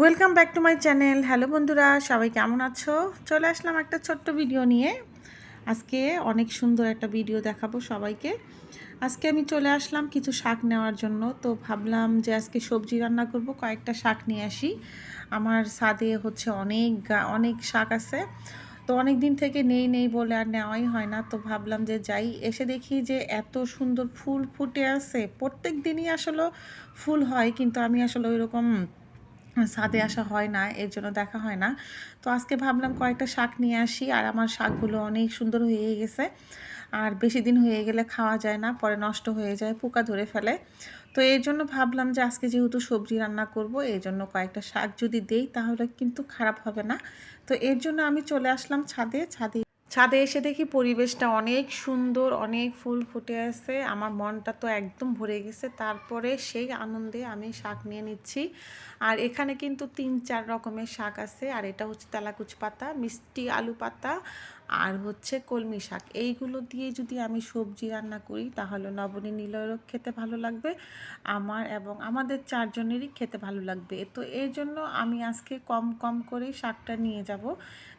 Welcome back to my channel hello বন্ধুরা, সবাই কেমন আছো? চলে আসলাম একটা ছোট্ট ভিডিও নিয়ে। আজকে অনেক সুন্দর একটা ভিডিও দেখাবো সবাইকে। আজকে আমি চলে আসলাম কিছু শাক নেওয়ার জন্য। তো ভাবলাম যে আজকে সবজি রান্না করব, কয়েকটা শাক নিয়ে আসি। আমার ছাদে হচ্ছে অনেক অনেক শাক আছে। তো অনেক দিন থেকে নেই নেই বলে আর নেওয়াই হয় না। তো ভাবলাম যে যাই, এসে দেখি যে এত সুন্দর ফুল ফুটে আছে। প্রত্যেক দিনই আসলে ফুল হয়, কিন্তু আমি আসলে ওইরকম ছাদে আসা হয় না এর জন্য দেখা হয় না। তো আজকে ভাবলাম কয়েকটা শাক নিয়ে আসি আর আমার শাকগুলো অনেক সুন্দর হয়ে গেছে। আর বেশি দিন হয়ে গেলে খাওয়া যায় না পরে নষ্ট হয়ে যায় পোকা ধরে ফেলে। তো এর জন্য ভাবলাম যে আজকে যেহেতু সবজি রান্না করব এই জন্য কয়েকটা শাক যদি দেই তাহলে কিন্তু খারাপ হবে না। তো এর জন্য আমি চলে আসলাম ছাদে ছাদে ছাদে এসে দেখি পরিবেশটা অনেক সুন্দর, অনেক ফুল ফুটে আছে। আমার মনটা তো একদম ভরে গেছে। তারপরে সেই আনন্দে আমি শাক নিয়ে নিচ্ছি। আর এখানে কিন্তু তিন, চার রকমের শাক আছে। আর এটা হচ্ছে তেলাকুচ পাতা, মিষ্টি আলু পাতা আর হচ্ছে কলমি শাক। এইগুলো দিয়ে যদি আমি সবজি রান্না করি, তাহলে নবনী নীলয়েরও খেতে ভালো লাগবে, আমার এবং আমাদের চারজনেরই খেতে ভালো লাগবে। তো এর জন্য আমি আজকে কম কম করে শাকটা নিয়ে যাব।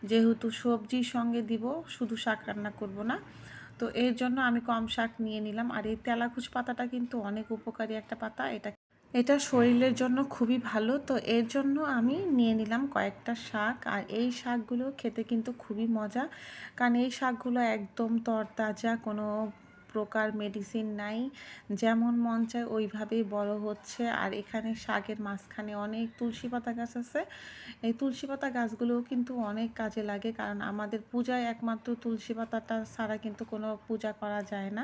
যেহেতু সবজির সঙ্গে দিব শুধু শাক রান্না করব না। তো এর জন্য আমি কম শাক নিয়ে নিলাম। আর এই তেলাকুচ পাতাটা কিন্তু অনেক উপকারী একটা পাতা। এটা এটা শরীরের জন্য খুবই ভালো। তো এর জন্য আমি নিয়ে নিলাম কয়েকটা শাক। আর এই শাকগুলো খেতে কিন্তু খুবই মজা। কারণ এই শাকগুলো একদম তরতাজা, কোনো প্রকার মেডিসিন নাই। যেমন মন চায় ওইভাবেই বড় হচ্ছে। আর এখানে শাকের মাঝখানে অনেক তুলসী পাতা গাছ আছে। এই তুলসী পাতা গাছগুলোও কিন্তু অনেক কাজে লাগে। কারণ আমাদের পূজায় একমাত্র তুলসী পাতাটা ছাড়া কিন্তু কোনো পূজা করা যায় না।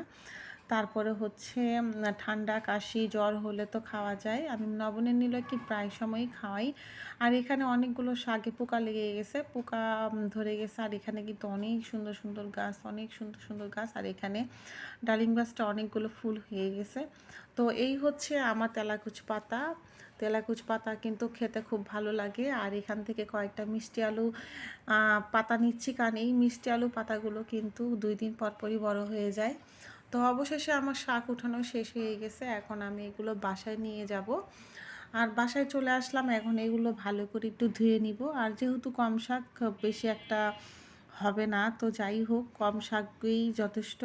তারপরে হচ্ছে ঠান্ডা, কাশি, জ্বর হলে তো খাওয়া যায়। আমি নবনের নিলে কি প্রায় সময়ই খাওয়াই। আর এখানে অনেকগুলো শাকে পোকা লেগে গেছে, পোকা ধরে গেছে। আর এখানে কিন্তু অনেক সুন্দর সুন্দর গাছ, অনেক সুন্দর সুন্দর গাছ। আর এখানে ডালিম গাছটা অনেকগুলো ফুল হয়ে গেছে। তো এই হচ্ছে আমার তেলাকুচ পাতা। তেলাকুচ পাতা কিন্তু খেতে খুব ভালো লাগে। আর এখান থেকে কয়েকটা মিষ্টি আলু পাতা নিচ্ছি কারণ এই মিষ্টি আলু পাতাগুলো কিন্তু দুই দিন পরপরই বড় হয়ে যায়। তো অবশেষে আমার শাক উঠানো শেষ হয়ে গেছে। এখন আমি এগুলো বাসায় নিয়ে যাব। আর বাসায় চলে আসলাম। এখন এগুলো ভালো করে একটু ধুয়ে নিব। আর যেহেতু কম শাক, বেশি একটা হবে না। তো যাই হোক, কম শাকই যথেষ্ট।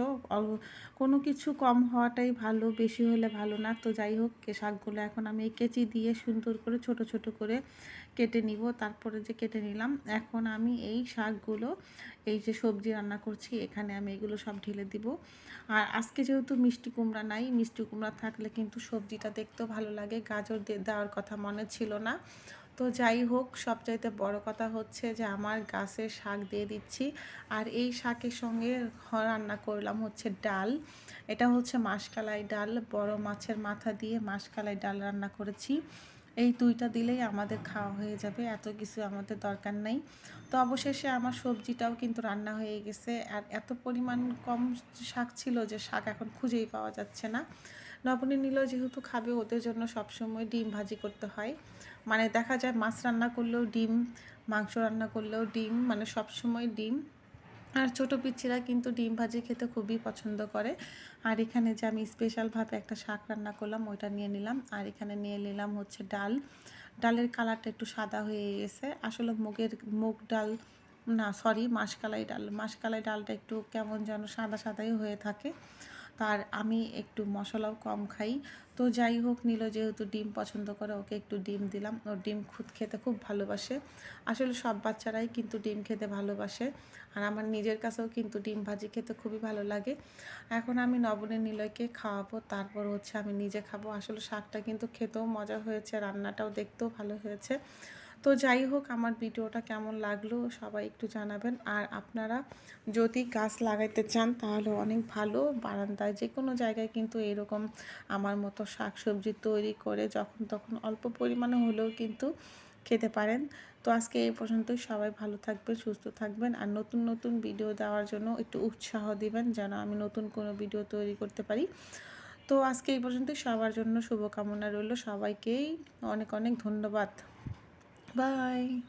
কোনো কিছু কম হওয়াটাই ভালো, বেশি হলে ভালো না। তো যাই হোক শাকগুলো এখন আমি এই কেচি দিয়ে সুন্দর করে, ছোট ছোট করে কেটে নিব। তারপরে যে কেটে নিলাম, এখন আমি এই শাকগুলো, এই যে সবজি রান্না করছি, এখানে আমি এগুলো সব ঢেলে দিব। আর আজকে যেহেতু মিষ্টি কুমড়া নাই, মিষ্টি কুমড়া থাকলে কিন্তু সবজিটা দেখতেও ভালো লাগে। গাজর দেওয়ার কথা মনে ছিল না। তো যাই হোক, সবচাইতে বড় কথা হচ্ছে যে আমার গাছের শাক দিয়ে দিচ্ছি। আর এই শাকের সঙ্গে রান্না করলাম হচ্ছে ডাল। এটা হচ্ছে মাসকালাই ডাল, বড় মাছের মাথা দিয়ে মাসকালাই ডাল রান্না করেছি। এই দুইটা দিলেই আমাদের খাওয়া হয়ে যাবে, এত কিছু আমাদের দরকার নেই। তো অবশেষে আমার সবজিটাও কিন্তু রান্না হয়ে গেছে। আর এত পরিমাণ কম শাক ছিল যে শাক এখন খুঁজেই পাওয়া যাচ্ছে না। নবনী নিল যেহেতু খাবে, ওদের জন্য সবসময় ডিম ভাজি করতে হয়। মানে দেখা যায় মাছ রান্না করলেও ডিম, মাংস রান্না করলেও ডিম মানে সবসময় ডিম। আর ছোটো পিচ্ছিরা কিন্তু ডিম ভাজি খেতে খুবই পছন্দ করে। আর এখানে যে আমি স্পেশালভাবে একটা শাক রান্না করলাম, ওইটা নিয়ে নিলাম। আর এখানে নিয়ে নিলাম হচ্ছে ডাল। ডালের কালারটা একটু সাদা হয়ে গেছে। আসলে মুগের, মুগ ডাল, না সরি মাসকালাই ডাল। মাসকালাই ডালটা একটু কেমন যেন সাদা সাদাই হয়ে থাকে। তার আমি একটু মশলাও কম খাই। তো যাই হোক, নিল যেহেতু ডিম পছন্দ করে, ওকে একটু ডিম দিলাম। ও ডিম খুদ খেতে খুব ভালোবাসে। আসলে সব বাচ্চারাই কিন্তু ডিম খেতে ভালোবাসে। আর আমার নিজের কাছেও কিন্তু ডিম ভাজি খেতে খুবই ভালো লাগে। এখন আমি নবনী নিলয়কে খাওয়াবো, তারপর হচ্ছে আমি নিজে খাব। আসলে শাকটা কিন্তু খেতেও মজা হয়েছে, রান্নাটাও দেখতেও ভালো হয়েছে। তো যাই হোক, আমার ভিডিওটা কেমন লাগল সবাই একটু জানাবেন। আর আপনারা যদি গাছ লাগাইতে চান তাহলে অনেক ভালো। বারান্দায় যে কোনো জায়গায় কিন্তু এরকম আমার মতো শাক সবজি তৈরি করে যখন তখন অল্প পরিমাণে হলেও কিন্তু খেতে পারেন। তো আজকে এই পর্যন্তই। সবাই ভালো থাকবেন, সুস্থ থাকবেন আর নতুন নতুন ভিডিও দেওয়ার জন্য একটু উৎসাহ দিবেন যেন আমি নতুন কোনো ভিডিও তৈরি করতে পারি। তো আজকে এই পর্যন্তই। সবার জন্য শুভকামনা রইল। সবাইকেই অনেক অনেক ধন্যবাদ। Bye!